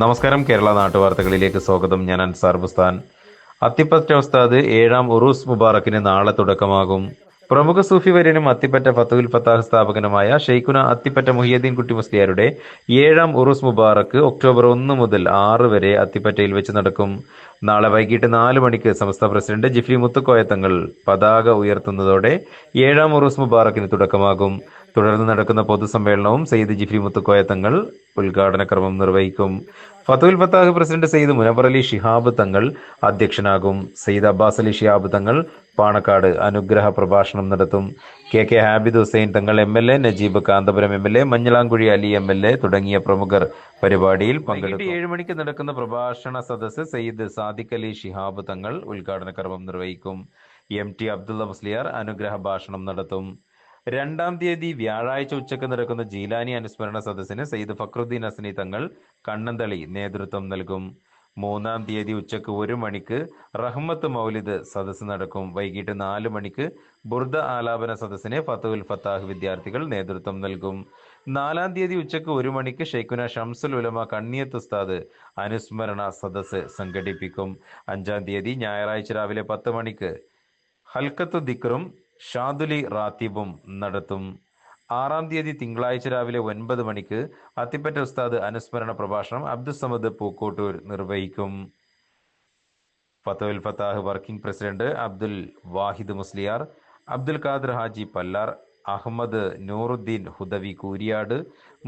നമസ്കാരം കേരള നാട്ടുവാർത്തകളിലേക്ക് സ്വാഗതം. ഞാൻ അൻസാർ ബുസ്താൻ. അത്തിപ്പറ്റ ഉസ്താദ് ഏഴാം ഉറൂസ് മുബാറക്കിന് നാളെ തുടക്കമാകും. പ്രമുഖ സൂഫി വര്യനും അത്തിപ്പറ്റ ഫത്തുൽ ഫത്താഹ് സ്ഥാപകനുമായ ഷെയ്ഖുന അത്തിപ്പറ്റ മുഹിയദ്ദീൻ കുട്ടി മുസ്ലിയാരുടെ ഏഴാം ഉറൂസ് മുബാറക്ക് ഒക്ടോബർ ഒന്ന് മുതൽ ആറ് വരെ അത്തിപ്പറ്റയിൽ വെച്ച് നടക്കും. നാളെ വൈകിട്ട് നാല് മണിക്ക് സംസ്ഥാന പ്രസിഡന്റ് ജിഫ്രി മുത്തുക്കോയത്തങ്ങൾ പതാക ഉയർത്തുന്നതോടെ ഏഴാം ഉറൂസ് മുബാറക്കിന് തുടക്കമാകും. തുടർന്ന് നടക്കുന്ന പൊതുസമ്മേളനവും സയ്യിദ് ജിഫ്രി മുത്തുക്കോയ തങ്ങൾ ഉദ്ഘാടന കർമ്മം നിർവഹിക്കും. ഫത്തുൽ ഫത്താഹ് പ്രസിഡന്റ് സയ്യിദ് മുനവർ അലി ഷിഹാബ് തങ്ങൾ അധ്യക്ഷനാകും. സയ്യിദ് അബ്ബാസ് അലി ഷിഹാബ് തങ്ങൾ പാണക്കാട് അനുഗ്രഹ പ്രഭാഷണം നടത്തും. K K Habid Hussain Thangal M L A Najeeb Kanthapuram M L A Manjalamkuzhi Ali M L A തുടങ്ങിയ പ്രമുഖർ പരിപാടിയിൽ പങ്കെടുത്തു ഏഴ് മണിക്ക് നടക്കുന്ന പ്രഭാഷണ സദസ്സ് സയ്യിദ് സാദിഖ് അലി ഷിഹാബ് തങ്ങൾ ഉദ്ഘാടന കർമ്മം നിർവഹിക്കും. എം ടി അബ്ദുള്ള മുസ്ലിയാർ അനുഗ്രഹ ഭാഷണം നടത്തും. രണ്ടാം തീയതി വ്യാഴാഴ്ച ഉച്ചയ്ക്ക് നടക്കുന്ന ജീലാനി അനുസ്മരണ സദസ്സിന് സയ്യിദ് ഫക്രുദ്ദീൻ അസ്നി തങ്ങൾ കണ്ണന്തളി നേതൃത്വം നൽകും. മൂന്നാം തീയതി ഉച്ചയ്ക്ക് ഒരു മണിക്ക് റഹ്മത്ത് മൗലിദ് സദസ്സ് നടക്കും. വൈകിട്ട് നാല് മണിക്ക് ബുർദ ആലാപന സദസ്സിനെ ഫത്തുൽ ഫത്താഹ് വിദ്യാർത്ഥികൾ നേതൃത്വം നൽകും. നാലാം തീയതി ഉച്ചയ്ക്ക് ഒരു മണിക്ക് ഷെയ്ഖുന ഷംസുൽ ഉലമ കണ്ണിയത്ത് ഉസ്താദ് അനുസ്മരണ സദസ്സ് സംഘടിപ്പിക്കും. അഞ്ചാം തീയതി ഞായറാഴ്ച രാവിലെ പത്ത് മണിക്ക് ഹൽക്കത്ത് ദിക്റും ഷാദുലി റാത്തിബും നടത്തും. ആറാം തീയതി തിങ്കളാഴ്ച രാവിലെ ഒൻപത് മണിക്ക് അത്തിപ്പറ്റ ഉസ്താദ് അനുസ്മരണ പ്രഭാഷണം അബ്ദുസമദ് പൂക്കോട്ടൂർ നിർവഹിക്കും. ഫത്തോൽ ഫത്താഹ് വർക്കിംഗ് പ്രസിഡന്റ് അബ്ദുൽ വാഹിദ് മുസ്ലിയാർ അബ്ദുൽ ഖാദർ ഹാജി പല്ലാർ അഹമ്മദ് നൂറുദ്ദീൻ ഹുദവി കൂരിയാട്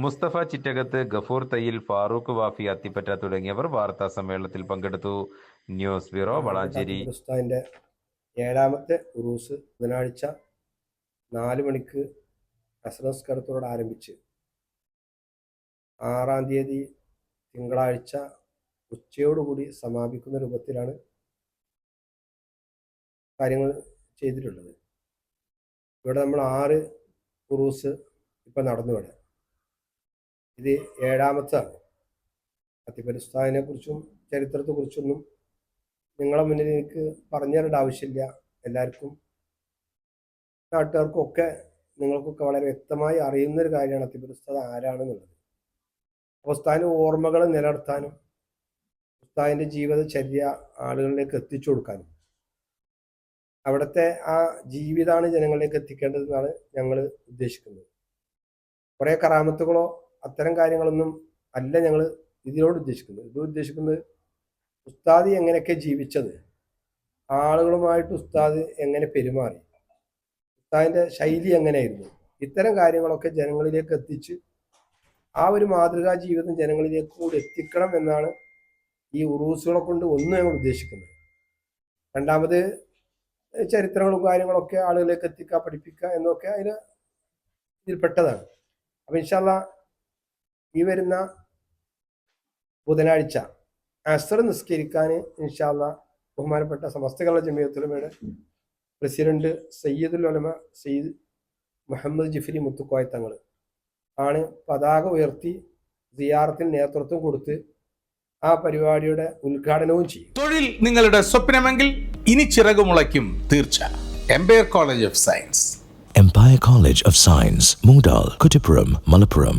മുസ്തഫ ചിറ്റകത്ത് ഗഫൂർ തയ്യിൽ ഫാറൂഖ് വാഫി അത്തിപ്പറ്റ തുടങ്ങിയവർ വാർത്താ സമ്മേളനത്തിൽ പങ്കെടുത്തു. News bureau Valanchery. ഏഴാമത്തെ ഉറൂസ് ബുധനാഴ്ച നാല് മണിക്ക് അസ്രസ്കരത്തോട് ആരംഭിച്ച്. ആറാം തീയതി തിങ്കളാഴ്ച ഉച്ചയോടുകൂടി സമാപിക്കുന്ന രൂപത്തിലാണ് കാര്യങ്ങൾ ചെയ്തിട്ടുള്ളത്. ഇവിടെ നമ്മൾ ആറ് ഉറൂസ് ഇപ്പം നടന്നു ഇവിടെ ഇത് ഏഴാമത്താണ്. അത്തിപ്പരിസ്ഥാനെ കുറിച്ചും ചരിത്രത്തെക്കുറിച്ചൊന്നും നിങ്ങളെ മുന്നിൽ എനിക്ക് പറഞ്ഞു തരേണ്ട ആവശ്യമില്ല. എല്ലാവർക്കും നാട്ടുകാർക്കും ഒക്കെ നിങ്ങൾക്കൊക്കെ വളരെ വ്യക്തമായി അറിയുന്ന ഒരു കാര്യമാണ് അത്തിപുസ്തകം ആരാണെന്നുള്ളത്. അപ്പോൾ ഉസ്താദിന്റെ ഓർമ്മകൾ നിലനിർത്താനും ഉസ്താദിന്റെ ജീവിതചര്യ ആളുകളിലേക്ക് എത്തിച്ചു കൊടുക്കാനും. അവിടുത്തെ ആ ജീവിതമാണ് ജനങ്ങളിലേക്ക് എത്തിക്കേണ്ടതെന്നാണ് ഞങ്ങൾ ഉദ്ദേശിക്കുന്നത്. കുറേ കറാമത്തുകളോ അത്തരം കാര്യങ്ങളൊന്നും അല്ല ഞങ്ങൾ ഇതിനോട് ഉദ്ദേശിക്കുന്നത്. ഇത് ഉദ്ദേശിക്കുന്നത് ഉസ്താദ് എങ്ങനെയൊക്കെ ജീവിച്ചത്? ആളുകളുമായിട്ട് ഉസ്താദ് എങ്ങനെ പെരുമാറി? ഉസ്താദിന്റെ ശൈലി എങ്ങനെയായിരുന്നു? ഇത്തരം കാര്യങ്ങളൊക്കെ ജനങ്ങളിലേക്ക് എത്തിച്ച് ആ ഒരു മാതൃകാ ജീവിതം ജനങ്ങളിലേക്ക് കൂടി എത്തിക്കണം എന്നാണ് ഈ ഉറൂസുകളെ കൊണ്ട് ഒന്ന് ഞങ്ങൾ ഉദ്ദേശിക്കുന്നത്. രണ്ടാമത് ചരിത്രങ്ങളും കാര്യങ്ങളൊക്കെ ആളുകളിലേക്ക് എത്തിക്കുക പഠിപ്പിക്കുക എന്നൊക്കെ അതിന് ഇതിൽപ്പെട്ടതാണ്. അപ്പം ഇൻഷാല്ല ഈ വരുന്ന ബുധനാഴ്ച അസർ നിസ്കരിക്കാൻ ഇൻഷാല്ല ബഹുമാനപ്പെട്ട സമസ്ത കേരള ജമിയത്തുലമയുടെ പ്രസിഡന്റ് സയ്യിദുൽ ഉലമ സയ്യിദ് മുഹമ്മദ് ജിഫ്രി മുത്തുക്കോയ തങ്ങൾ ആണ് പതാക ഉയർത്തി സിയാറത്തിന് നേതൃത്വം കൊടുത്ത് ആ പരിപാടിയുടെ ഉദ്ഘാടനവും ചെയ്യും. തൊഴിൽ നിങ്ങളുടെ സ്വപ്നമെങ്കിൽ ഇനി ചിറകുമുളയ്ക്കും തീർച്ച. Empire College of Science Empire College of Science, Moondal, Kuttipuram, Malappuram.